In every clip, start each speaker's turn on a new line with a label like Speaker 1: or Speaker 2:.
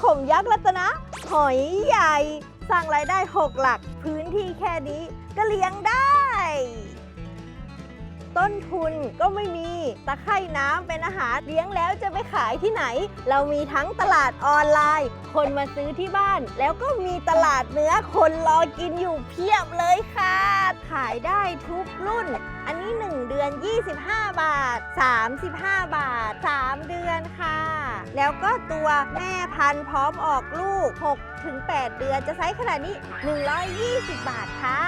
Speaker 1: ขมยักษ์รัตนะ หอยใหญ่ สร้างรายได้ 6 หลัก พื้นที่แค่นี้ก็เลี้ยงได้ ต้นทุนก็ไม่มีตะไคร่น้ำเป็นอาหารเลี้ยงแล้วจะไปขายที่ไหน เรามีทั้งตลาดออนไลน์ คนมาซื้อที่บ้าน แล้วก็มีตลาดเนื้อคนรอกินอยู่เพียบเลยค่ะ ขายได้ทุกรุ่น อันนี้ 1 เดือน 25 บาท 35 บาท 3 เดือนค่ะ แล้วก็ตัวแม่พันธุ์พร้อมออกลูก6ถึง8เดือนจะไซส์ขนาดนี้ 120 บาทค่ะ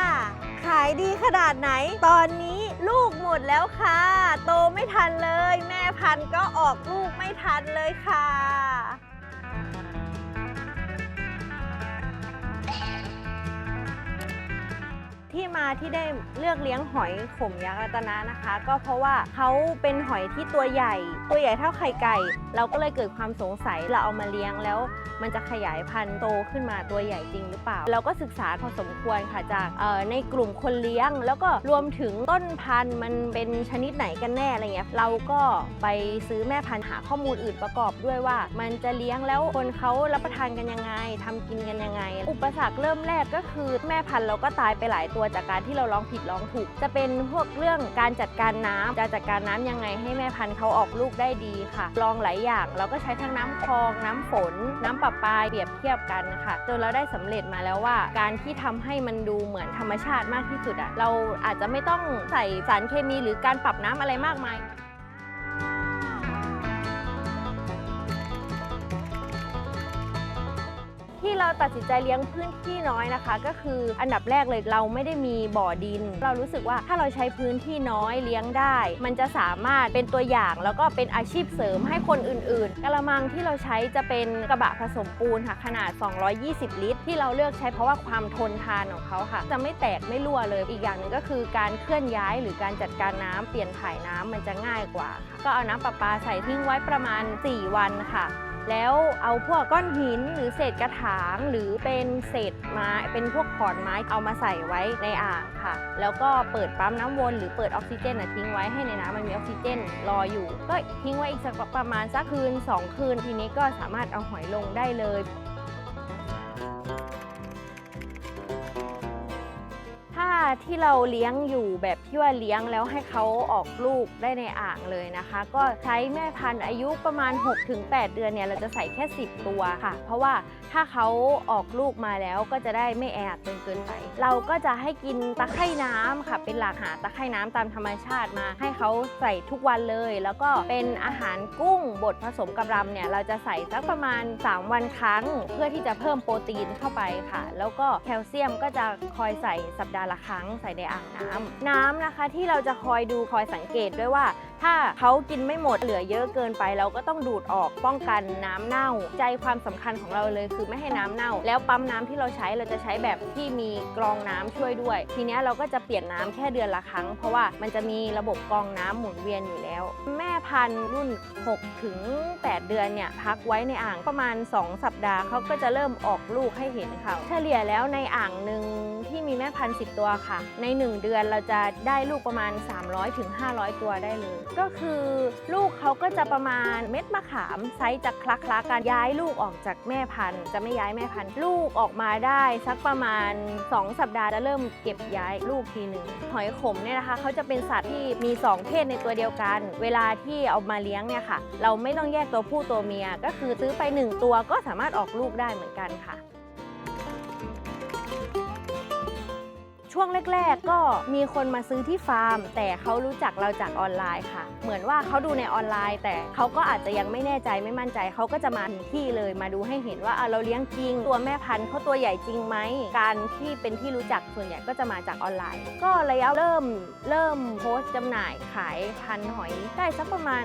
Speaker 1: ขายดีขนาดไหน ตอนนี้ลูกหมดแล้วค่ะ โตไม่ทันเลย แม่พันธุ์ก็ออกลูกไม่ทันเลยค่ะ ที่มาที่ได้เลือกเลี้ยงหอยขมยักษ์รัตนะนะคะ ก็เพราะว่าเขาเป็นหอยที่ตัวใหญ่ ตัวใหญ่เท่าไข่ไก่ เราก็เลยเกิดความสงสัยเราเอามาเลี้ยงแล้ว มันจะขยายพันธุ์โตขึ้นมาตัวใหญ่จริงหรือเปล่า เราก็ศึกษาพอสมควรค่ะจากในกลุ่มคนเลี้ยง แล้วก็รวมถึงต้นพันธุ์มันเป็นชนิดไหนกันแน่อะไรเงี้ยเราก็ไปซื้อแม่พันธุ์หาข้อมูลอื่นประกอบด้วยว่า มันจะเลี้ยงแล้วคนเขารับประทานกันยังไงทำกินกันยังไง อุปสรรคเริ่มแรกก็คือแม่พันธุ์เราก็ตายไปหลายตัวจากการที่เราลองผิดลองถูก จะเป็นพวกเรื่องการจัดการน้ำจะจัดการน้ำยังไงให้แม่พันธุ์เขาออกลูกได้ดีค่ะ ลองหลายอย่างเราก็ใช้ทั้งน้ำคลอง น้ำฝน น้ำประปาเปรียบเทียบกันค่ะจนเราได้สำเร็จมาแล้วว่า การที่ทำให้มันดูเหมือนธรรมชาติมากที่สุดอะเราอาจจะไม่ต้องใส่สารเคมีหรือการปรับน้ำอะไรมากมาย ที่เราตัดสินใจเลี้ยงพื้นที่น้อยนะคะ ก็คืออันดับแรกเลยเราไม่ได้มีบ่อดิน เรารู้สึกว่าถ้าเราใช้พื้นที่น้อยเลี้ยงได้ มันจะสามารถเป็นตัวอย่างแล้วก็เป็นอาชีพเสริมให้คนอื่นๆกระมังที่เราใช้จะเป็นกระบะผสมปูนค่ะขนาด 220 ลิตร ที่เราเลือกใช้เพราะว่าความทนทานของเขาค่ะ จะไม่แตกไม่รั่วเลยอีกอย่างหนึ่งก็คือการเคลื่อนย้ายหรือการจัดการน้ำเปลี่ยนถ่ายน้ำมันจะง่ายกว่า ก็เอาน้ำประปาใส่ทิ้งไว้ประมาณ 4 วันค่ะ แล้วเอาพวกก้อนหินหรือเศษกระถางหรือเป็นเศษไม้เป็นพวกขอนไม้เอามาใส่ไว้ในอ่างค่ะ แล้วก็เปิดปั๊มน้ำวนหรือเปิดออกซิเจนน่ะทิ้งไว้ให้ในน้ำมันมีออกซิเจนรออยู่ ก็ทิ้งไว้อีกสักประมาณสักคืน 2 คืน ทีนี้ก็สามารถเอาหอยลงได้เลย ที่เราเลี้ยงอยู่แบบที่ว่าเลี้ยงแล้วให้เขาออกลูกได้ในอ่างเลยนะคะ ก็ใช้แม่พันธุ์อายุประมาณ 6-8 เดือนเนี่ยเราจะใส่แค่ 10 ตัวค่ะ เพราะว่าถ้าเขาออกลูกมาแล้วก็จะได้ไม่แออัดจนเกินไป เราก็จะให้กินตะไคร่น้ำค่ะ เป็นหลักหาตะไคร่น้ำตามธรรมชาติมา ให้เขาใส่ทุกวันเลย แล้วก็เป็นอาหารกุ้งบดผสมกับรำเนี่ยเราจะใส่สักประมาณ 3 วันครั้ง เพื่อที่จะเพิ่มโปรตีนเข้าไปค่ะ แล้วก็แคลเซียมก็จะคอยใส่สัปดาห์ละครั้งใส่ในอ่างน้ำน้ำนะคะที่เราจะคอยดูคอยสังเกตด้วยว่า ถ้าเขากินไม่หมดเหลือเยอะเกินไปเราก็ต้องดูดออกป้องกันน้ำเน่า ใจความสำคัญของเราเลยคือไม่ให้น้ำเน่า แล้วปั๊มน้ำที่เราใช้เราจะใช้แบบที่มีกรองน้ำช่วยด้วย ทีนี้เราก็จะเปลี่ยนน้ำแค่เดือนละครั้ง เพราะว่ามันจะมีระบบกรองน้ำหมุนเวียนอยู่แล้ว แม่พันธุ์รุ่น6ถึง8 เดือนเนี่ยพักไว้ในอ่างประมาณ 2 สัปดาห์เขาก็จะเริ่มออกลูกให้เห็นค่ะเฉลี่ยแล้วในอ่างหนึ่งที่มีแม่พันธุ์10 ตัวค่ะ ใน 1 เดือนเราจะได้ลูกประมาณ 300ถึง500 ตัวได้เลยก็คือลูกเขาก็จะประมาณเม็ดมะขามไซส์จะคละๆกันย้ายลูกออกจากแม่พันธุ์ จะไม่ย้ายแม่พันธุ์ ลูกออกมาได้สักประมาณ 2 สัปดาห์จะเริ่มเก็บย้ายลูกทีหนึ่งหอยขมเนี่ยนะคะเขาจะเป็นสัตว์ที่มี 2 เพศในตัวเดียวกัน เวลาที่เอามาเลี้ยงเนี่ยค่ะ เราไม่ต้องแยกตัวผู้ตัวเมีย ก็คือซื้อไป 1 ตัวก็สามารถออกลูกได้เหมือนกันค่ะ ช่วงแรก ๆ ก็มีคนมาซื้อที่ฟาร์ม แต่เขารู้จักเราจากออนไลน์ค่ะ เหมือนว่าเขาดูในออนไลน์ แต่เขาก็อาจจะยังไม่แน่ใจไม่มั่นใจเขาก็จะมาถึงที่เลยมาดูให้เห็นว่าเราเลี้ยงจริง ตัวแม่พันธุ์เขาตัวใหญ่จริงไหมการที่เป็นที่รู้จักส่วนใหญ่ก็จะมาจากออนไลน์ ก็ระยะเริ่มเริ่มโพสต์จำหน่ายขายพันธุ์หอยได้สักประมาณ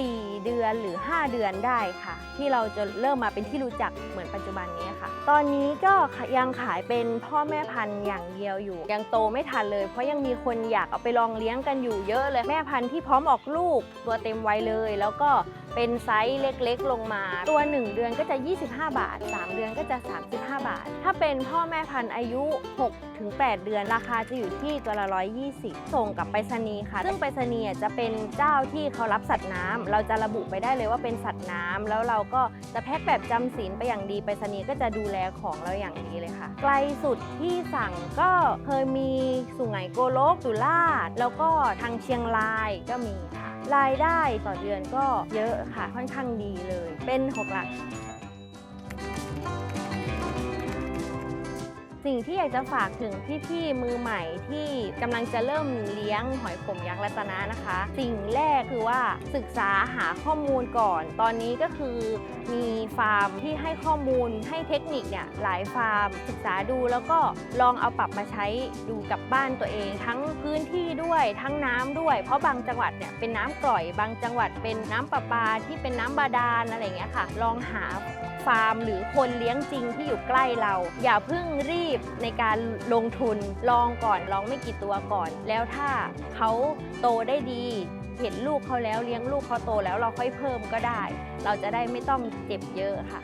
Speaker 1: 4 เดือนหรือ 5 เดือนได้ค่ะ ที่เราจะเริ่มมาเป็นที่รู้จักเหมือนปัจจุบันนี้ค่ะ ตอนนี้ก็ยังขายเป็นพ่อแม่พันธุ์อย่างเดียวอยู่ยังโตไม่ทันเลย เพราะยังมีคนอยากเอาไปลองเลี้ยงกันอยู่เยอะเลยแม่พันธุ์ที่พร้อมออกลูกตัวเต็มวัยเลย แล้วก็ เป็นไซส์เล็กๆ ลงมา ตัว 1 เดือนก็จะ 25 บาท 3 เดือนก็จะ 35 บาท ถ้าเป็นพ่อแม่พันธุ์อายุ 6 ถึง 8 เดือนราคาจะอยู่ที่ตัวละ 120 ส่งกับไปรษณีย์ค่ะ ซึ่งไปรษณีย์จะเป็นเจ้าที่เขารับสัตว์น้ำเราจะระบุไปได้เลยว่าเป็นสัตว์น้ำแล้วเราก็จะแพ็คแบบจำศีลไปอย่างดีไปรษณีย์ก็จะดูแลของเราอย่างดีเลยค่ะ ไกลสุดที่สั่งก็เคยมีสุไหงโกลกสุราษฎร์แล้วก็ทางเชียงรายก็มีค่ะ รายได้ต่อเดือนก็เยอะค่ะค่อนข้างดีเลย เป็น 6 หลัก สิ่งที่อยากจะฝากถึงพี่ๆมือใหม่ที่กำลังจะเริ่มเลี้ยงหอยขมยักษ์รัตนะนะคะ สิ่งแรกคือว่าศึกษาหาข้อมูลก่อน ตอนนี้ก็คือมีฟาร์มที่ให้ข้อมูลให้เทคนิคเนี่ยหลายฟาร์ม ศึกษาดูแล้วก็ลองเอาปรับมาใช้ดูกับบ้านตัวเอง ทั้งพื้นที่ด้วยทั้งน้ำด้วย เพราะบางจังหวัดเนี่ยเป็นน้ำกร่อย บางจังหวัดเป็นน้ำประปาที่เป็นน้ำบาดาลอะไรเงี้ยค่ะ ลองหา ฟาร์ม หรือคนเลี้ยงจริงที่อยู่ใกล้เรา อย่าเพิ่งรีบในการลงทุนลองก่อนลองไม่กี่ตัวก่อน แล้วถ้าเขาโตได้ดีเห็นลูกเขาแล้วเลี้ยงลูกเขาโตแล้วเราค่อยเพิ่มก็ได้ เราจะได้ไม่ต้องเจ็บเยอะค่ะ